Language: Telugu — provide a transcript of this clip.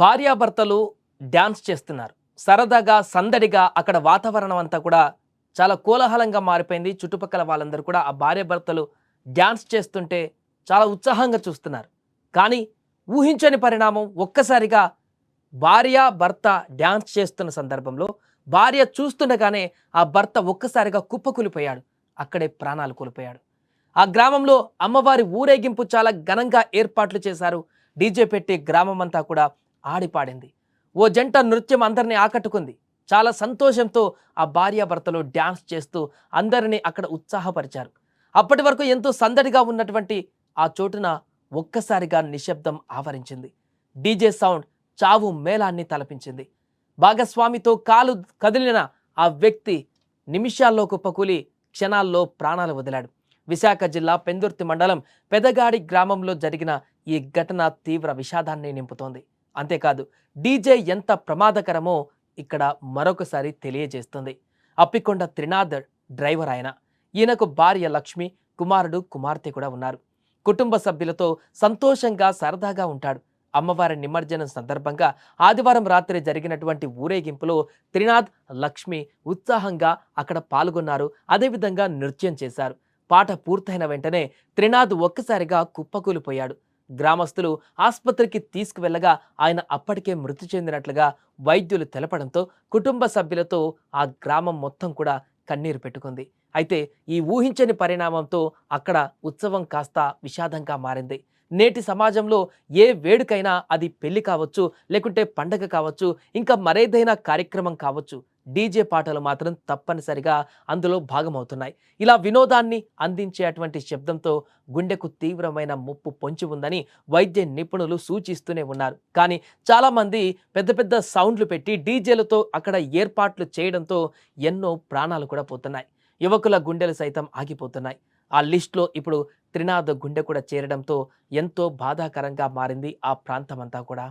భార్యాభర్తలు డ్యాన్స్ చేస్తున్నారు. సరదాగా సందడిగా అక్కడ వాతావరణం అంతా కూడా చాలా కోలాహలంగా మారిపోయింది. చుట్టుపక్కల వాళ్ళందరూ కూడా ఆ భార్యాభర్తలు డ్యాన్స్ చేస్తుంటే చాలా ఉత్సాహంగా చూస్తున్నారు. కానీ ఊహించని పరిణామం ఒక్కసారిగా భార్య భర్త డ్యాన్స్ చేస్తున్న సందర్భంలో భార్య చూస్తుండగానే ఆ భర్త ఒక్కసారిగా కుప్పకూలిపోయాడు. అక్కడే ప్రాణాలు కోల్పోయాడు. ఆ గ్రామంలో అమ్మవారి ఊరేగింపు చాలా ఘనంగా ఏర్పాట్లు చేశారు. డీజే పెట్టి గ్రామం అంతా కూడా ఆడిపాడింది. ఓ జంట నృత్యం అందరినీ ఆకట్టుకుంది. చాలా సంతోషంతో ఆ భార్యాభర్తలు డ్యాన్స్ చేస్తూ అందరినీ అక్కడ ఉత్సాహపరిచారు. అప్పటి వరకు ఎంతో సందడిగా ఉన్నటువంటి ఆ చోటున ఒక్కసారిగా నిశ్శబ్దం ఆవరించింది. డీజే సౌండ్ చావు మేళాన్ని తలపించింది. భాగస్వామితో కాలు కదిలిన ఆ వ్యక్తి నిమిషాల్లో కుప్పకూలి క్షణాల్లో ప్రాణాలు వదిలాడు. విశాఖ జిల్లా పెందుర్తి మండలం పెదగాడి గ్రామంలో జరిగిన ఈ ఘటన తీవ్ర విషాదాన్ని నింపుతోంది. అంతేకాదు డీజే ఎంత ప్రమాదకరమో ఇక్కడ మరొకసారి తెలియజేస్తుంది. అప్పికొండ త్రినాథ్ డ్రైవర్ ఆయన. ఈయనకు భార్య లక్ష్మి కుమారుడు కుమార్తె కూడా ఉన్నారు. కుటుంబ సభ్యులతో సంతోషంగా సరదాగా ఉంటాడు. అమ్మవారి నిమజ్జనం సందర్భంగా ఆదివారం రాత్రి జరిగినటువంటి ఊరేగింపులో త్రినాథ్ లక్ష్మి ఉత్సాహంగా అక్కడ పాల్గొన్నారు. అదేవిధంగా నృత్యం చేశారు. పాట పూర్తయిన వెంటనే త్రినాథ్ ఒక్కసారిగా కుప్పకూలిపోయాడు. గ్రామస్తులు ఆసుపత్రికి తీసుకువెళ్ళగా ఆయన అప్పటికే మృతి చెందినట్లుగా వైద్యులు తెలపడంతో కుటుంబ సభ్యులతో ఆ గ్రామం మొత్తం కూడా కన్నీరు పెట్టుకుంది. అయితే ఈ ఊహించని పరిణామంతో అక్కడ ఉత్సవం కాస్త విషాదంగా మారింది. నేటి సమాజంలో ఏ వేడుకైనా అది పెళ్ళి కావచ్చు లేకుంటే పండగ కావచ్చు ఇంకా మరేదైనా కార్యక్రమం కావచ్చు డీజే పాటలు మాత్రం తప్పనిసరిగా అందులో భాగమవుతున్నాయి. ఇలా వినోదాన్ని అందించేటువంటి శబ్దంతో గుండెకు తీవ్రమైన ముప్పు పొంచి ఉందని వైద్య నిపుణులు సూచిస్తూనే ఉన్నారు. కానీ చాలామంది పెద్ద పెద్ద సౌండ్లు పెట్టి డీజేలతో అక్కడ ఏర్పాట్లు చేయడంతో ఎన్నో ప్రాణాలు కూడా పోతున్నాయి. యువకుల గుండెలు సైతం ఆగిపోతున్నాయి. ఆ లిస్ట్లో ఇప్పుడు త్రినాథ్ గుండె కూడా చేరడంతో ఎంతో బాధాకరంగా మారింది ఆ ప్రాంతమంతా కూడా.